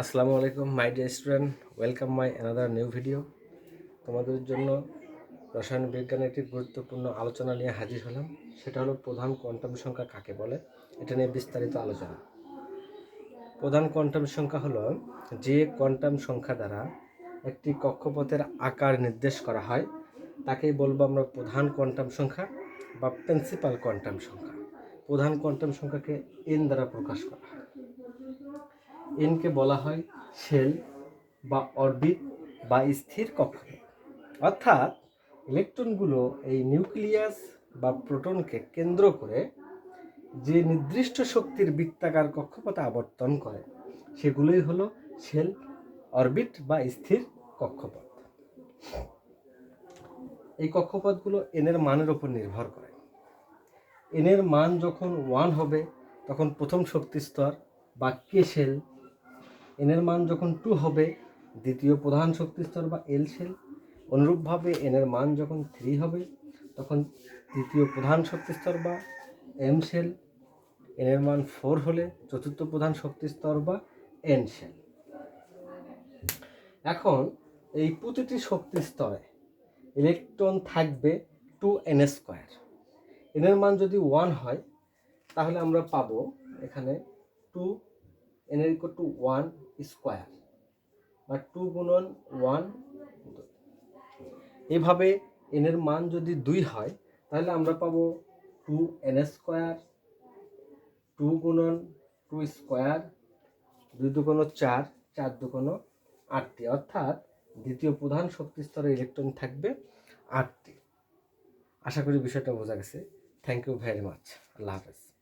আসসালামু আলাইকুম, my dear student. Welcome my another new video. তোমাদের জন্য রসায়ন বিজ্ঞানের একটি গুরুত্বপূর্ণ আলোচনা নিয়ে হাজির হলাম। সেটা হলো প্রধান কোয়ান্টাম সংখ্যা কাকে বলে? এটা নিয়ে বিস্তারিত আলোচনা। প্রধান কোয়ান্টাম সংখ্যা হলো যে কোয়ান্টাম সংখ্যা দ্বারা একটি কক্ষপথের আকার নির্দেশ করা হয়, তাকেই বলব আমরা প্রধান কোয়ান্টাম সংখ্যা বা প্রিন্সিপাল কোয়ান্টাম সংখ্যা। প্রধান কোয়ান্টাম সংখ্যাকে এন দ্বারা প্রকাশ করা হয়। এনকে বলা হয় শেল বা অরবিট বা স্থির কক্ষপথ। অর্থাৎ ইলেকট্রনগুলো এই নিউক্লিয়াস বা প্রোটনকে কেন্দ্র করে যে নির্দিষ্ট শক্তির বৃত্তাকার কক্ষপথে আবর্তন করে, সেগুলোই হলো শেল, অরবিট বা স্থির কক্ষপথ। এই কক্ষপথগুলো এনের মানের উপর নির্ভর করে। এনের মান যখন ওয়ান হবে, তখন প্রথম শক্তি স্তর বা কে শেল এনের মান যখন টু হবে, দ্বিতীয় প্রধান শক্তি স্তর বা এল শেল অনুরূপভাবে এনের মান যখন থ্রি হবে, তখন তৃতীয় প্রধান শক্তি স্তর বা এম শেল এনের মান ফোর হলে চতুর্থ প্রধান শক্তি স্তর বা এন শেল এখন, এই প্রতিটি শক্তি স্তরে ইলেকট্রন থাকবে টু এন স্কোয়ার এনের মান যদি ওয়ান হয়, তাহলে আমরা পাবো এখানে টু এনের ইকুয়াল টু ওয়ান স্কোয়ার বা টু গুণন ওয়ান এভাবে এনের মান যদি দুই হয়, তাহলে আমরা পাবো টু এন স্কোয়ার টু গুণন টু স্কোয়ার, দুই দুগুণ চার চার দুগুণ আটটি। অর্থাৎ দ্বিতীয় প্রধান শক্তি স্তরে ইলেকট্রন থাকবে আটটি। আশা করি বিষয়টা বোঝা গেছে। থ্যাংক ইউ ভেরি মাচ আল্লাহ হাফেজ।